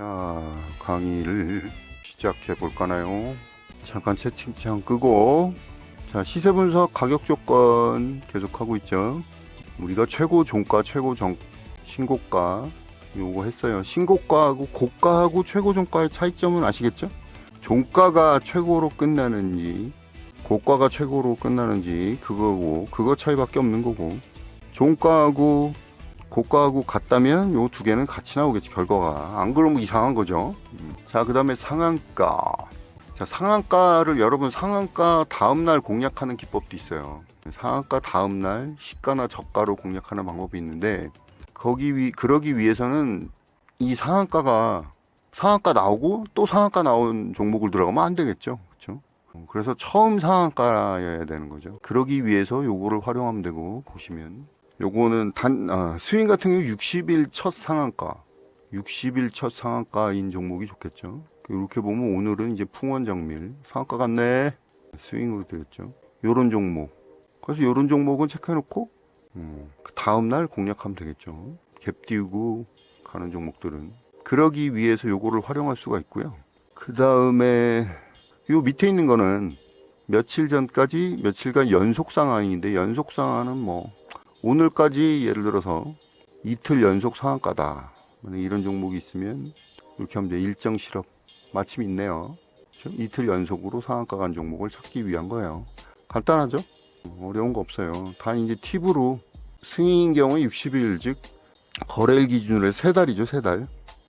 자, 강의를 시작해 볼까나요? 잠깐 채팅창 끄고 자, 시세 분석 가격 조건 계속하고 있죠. 우리가 최고 종가, 최고 정 신고가 요거 했어요. 신고가하고 고가하고 최고 종가의 차이점은 아시겠죠? 종가가 최고로 끝나는지 고가가 최고로 끝나는지 그거고 그거 차이밖에 없는 거고 종가하고 고가하고 같다면 요 두 개는 같이 나오겠지 결과가. 안 그러면 이상한 거죠. 음. 자그 다음에 상한가. 자 상한가를 여러분 상한가 다음날 공략하는 기법도 있어요. 상한가 다음날 시가나 저가로 공략하는 방법이 있는데 거기 위 그러기 위해서는 이 상한가가 상한가 나오고 또 상한가 나온 종목을 들어가면 안 되겠죠. 그렇죠 그래서 처음 상한가여야 되는 거죠. 그러기 위해서 요거를 활용하면 되고 보시면 요거는 단 아, 스윙 같은 경우 60일 첫 상한가. 60일 첫 상한가인 종목이 좋겠죠. 이렇게 보면 오늘은 이제 풍원정밀. 상한가 같네. 스윙으로 드렸죠. 요런 종목. 그래서 요런 종목은 체크해 놓고 음, 그 다음날 공략하면 되겠죠. 갭 띄우고 가는 종목들은. 그러기 위해서 요거를 활용할 수가 있고요. 그 다음에 요 밑에 있는 거는 며칠 전까지 며칠간 연속 상한인데 연속 상한은 뭐 오늘까지 예를 들어서 이틀 연속 상한가다. 이런 종목이 있으면 이렇게 하면 돼. 일정 실업 마침 있네요. 그렇죠? 이틀 연속으로 상한가 간 종목을 찾기 위한 거예요. 간단하죠? 어려운 거 없어요. 단 이제 팁으로 승인인 경우에 60일 즉 거래일 기준으로 해서 세 달이죠, 세 달.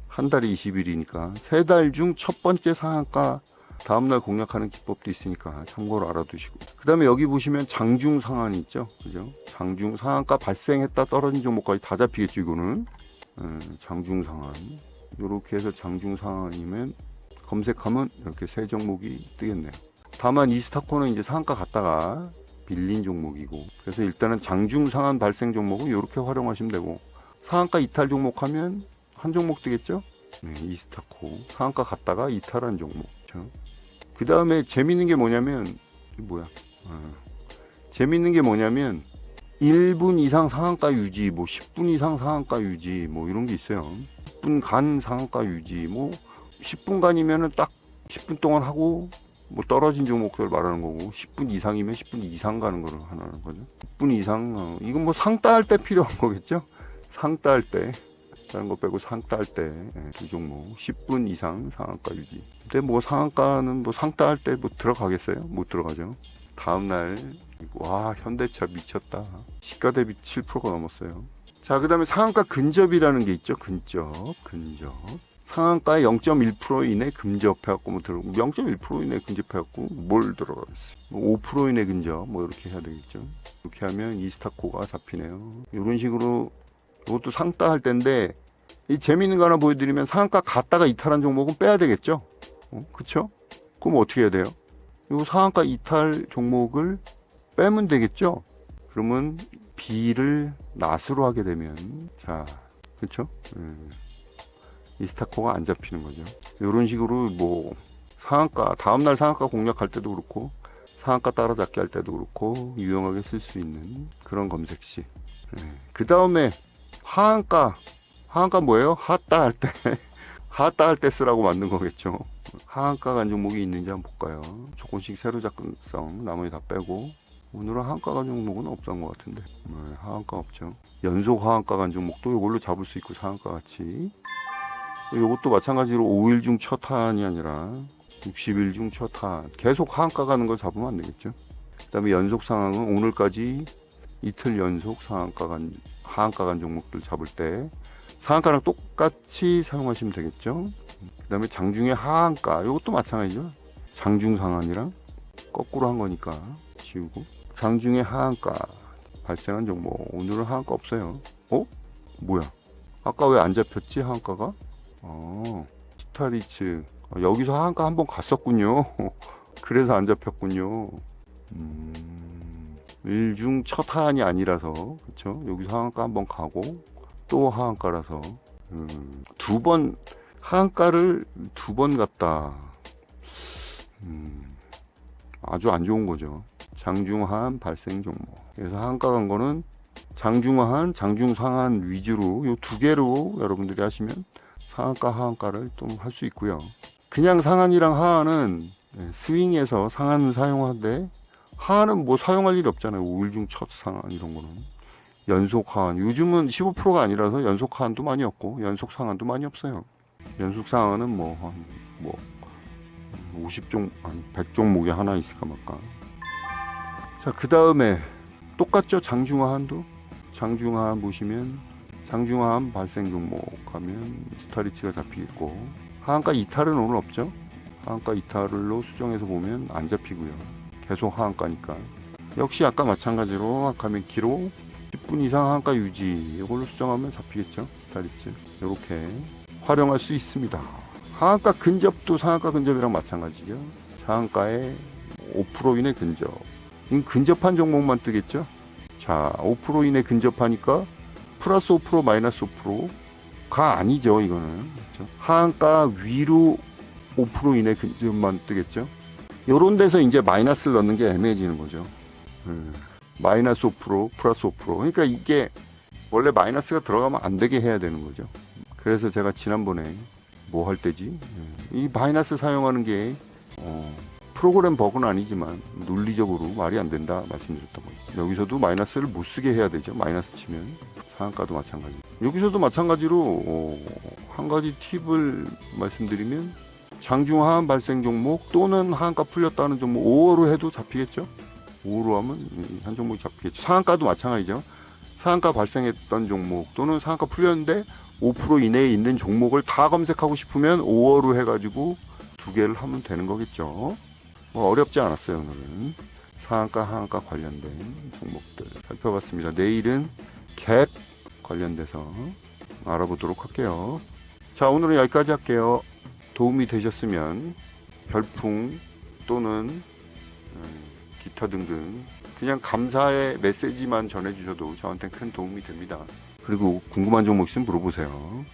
한 달이 20일이니까 세달중 첫 번째 상한가 다음날 공략하는 기법도 있으니까 참고로 알아두시고. 그 다음에 여기 보시면 장중 상한이 있죠. 그죠? 장중 상한가 발생했다 떨어진 종목까지 다 잡히겠죠 이거는. 예, 장중 상한. 이렇게 해서 장중 상한이면 검색하면 이렇게 세 종목이 뜨겠네요. 다만 이 스타코는 이제 상한가 갔다가 빌린 종목이고. 그래서 일단은 장중 상한 발생 종목은 이렇게 활용하시면 되고 상한가 이탈 종목 하면 한 종목 뜨겠죠? 네, 이스타코. 상한가 갔다가 이탈한 종목. 그렇죠? 그 다음에 재밌는 게 뭐냐면 뭐야? 어, 재밌는 게 뭐냐면 1분 이상 상한가 유지, 뭐 10분 이상 상한가 유지, 뭐 이런 게 있어요. 10분 간 상한가 유지, 뭐 10분 간이면은 딱 10분 동안 하고 뭐 떨어진 종목들 말하는 거고 10분 이상이면 10분 이상 가는 거를 하는 거죠. 10분 이상 어, 이건 뭐 상따할 때 필요한 거겠죠? 상따할 때 다른 거 빼고 상따할 때 두 종목 10분 이상 상한가 유지. 근데 뭐 상한가는 뭐 상따 할 때 뭐 들어가겠어요? 못 들어가죠. 다음 날 와 현대차 미쳤다. 시가 대비 7%가 넘었어요. 자 그 다음에 상한가 근접이라는 게 있죠. 근접, 근접. 상한가의 0.1% 이내 근접해갖고 뭐 들어 0.1% 이내 근접해갖고 뭘 들어가겠어요? 뭐5% 이내 근접 뭐 이렇게 해야 되겠죠. 이렇게 하면 이스타코가 잡히네요. 이런 식으로 이것도 상따할 때인데 이 재미있는 거 하나 보여드리면 상한가 갔다가 이탈한 종목은 빼야 되겠죠. 어, 그쵸? 그럼 어떻게 해야 돼요? 이 상한가 이탈 종목을 빼면 되겠죠. 그러면 B를 낫으로 하게 되면 자, 그쵸? 음, 이 스타코가 안 잡히는 거죠. 이런 식으로 뭐 상한가 다음날 상한가 공략할 때도 그렇고 상한가 따라잡기 할 때도 그렇고 유용하게 쓸 수 있는 그런 검색식. 그 다음에 하한가 하한가 뭐예요? 하따 할 때 하따 할 때 쓰라고 만든 거겠죠. 하한가 간 종목이 있는지 한번 볼까요? 조금씩 새로 접근성 나머지 다 빼고 오늘은 하한가 간 종목은 없던 것 같은데 네, 하한가 없죠. 연속 하한가 간 종목도 이걸로 잡을 수 있고 상한가 같이 이것도 마찬가지로 5일 중 첫 하한이 아니라 60일 중 첫 하한 계속 하한가 가는 걸 잡으면 안 되겠죠. 그 다음에 연속 상황은 오늘까지 이틀 연속 상한가 간 하한가 간 종목들 잡을 때 상한가랑 똑같이 사용하시면 되겠죠. 그 다음에 장중의 하한가 이것도 마찬가지죠. 장중 상한이랑 거꾸로 한 거니까 지우고 장중의 하한가 발생한 종목 오늘은 하한가 없어요. 어? 뭐야? 아까 왜 안 잡혔지 하한가가? 어 스타리츠 아, 여기서 하한가 한번 갔었군요. 그래서 안 잡혔군요. 음, 일중 첫 하한이 아니라서 그렇죠. 여기서 하한가 한번 가고 또 하한가라서 음, 두번 하한가를 두 번 갔다. 음, 아주 안 좋은 거죠. 장중한 발생 종목. 그래서 하한가 간 거는 장중한, 장중상한 위주로 요두 개로 여러분들이 하시면 상한가 하한가를 또 할 수 있고요. 그냥 상한이랑 하한은 예, 스윙에서 상한은 사용하되 하한은 뭐 사용할 일이 없잖아요. 5일 중 첫 상한 이런 거는 연속 하한 요즘은 15%가 아니라서 연속 하한도 많이 없고 연속 상한도 많이 없어요. 연속 상한은 뭐한뭐 50종 한 100종목에 하나 있을까 말까. 자, 그 다음에 똑같죠? 장중하 한도 장중하한 보시면 장중하한 발생 종목 하면 스타리치가 잡히겠고 하한가 이탈은 오늘 없죠? 하한가 이탈로 수정해서 보면 안 잡히고요. 계속 하한가니까. 역시 아까 마찬가지로 아까면 기로 10분 이상 하한가 유지 이걸로 수정하면 잡히겠죠? 스타리치. 이렇게 활용할 수 있습니다. 하한가 근접도 상한가 근접이랑 마찬가지죠. 상한가에 5% 이내 근접. 이 근접한 종목만 뜨겠죠? 자, 5% 이내 근접하니까 플러스 5% 마이너스 5%가 아니죠, 이거는. 그렇죠? 하한가 위로 5% 이내 근접만 뜨겠죠? 요런 데서 이제 마이너스를 넣는 게 애매해지는 거죠. 음, 마이너스 5%, 플러스 5%. 그러니까 이게 원래 마이너스가 들어가면 안 되게 해야 되는 거죠. 그래서 제가 지난번에 뭐 할 때지? 음, 이 마이너스 사용하는 게 어, 프로그램 버그는 아니지만 논리적으로 말이 안 된다 말씀드렸던 거죠. 여기서도 마이너스를 못 쓰게 해야 되죠. 마이너스 치면 상한가도 마찬가지. 여기서도 마찬가지로 어, 한 가지 팁을 말씀드리면 장중 하한 발생 종목 또는 하한가 풀렸다는 종목 5월로 해도 잡히겠죠. 5월로 하면 이한 종목이 잡히겠죠. 상한가도 마찬가지죠. 상한가 발생했던 종목 또는 상한가 풀렸는데 5% 이내에 있는 종목을 다 검색하고 싶으면 5월로 해가지고 두 개를 하면 되는 거겠죠. 뭐 어렵지 않았어요 오늘은 상한가 하한가 관련된 종목들 살펴봤습니다. 내일은 갭 관련돼서 알아보도록 할게요. 자 오늘은 여기까지 할게요. 도움이 되셨으면 별풍 또는 음, 기타 등등 그냥 감사의 메시지만 전해주셔도 저한테 큰 도움이 됩니다. 그리고 궁금한 종목 있으면 물어보세요.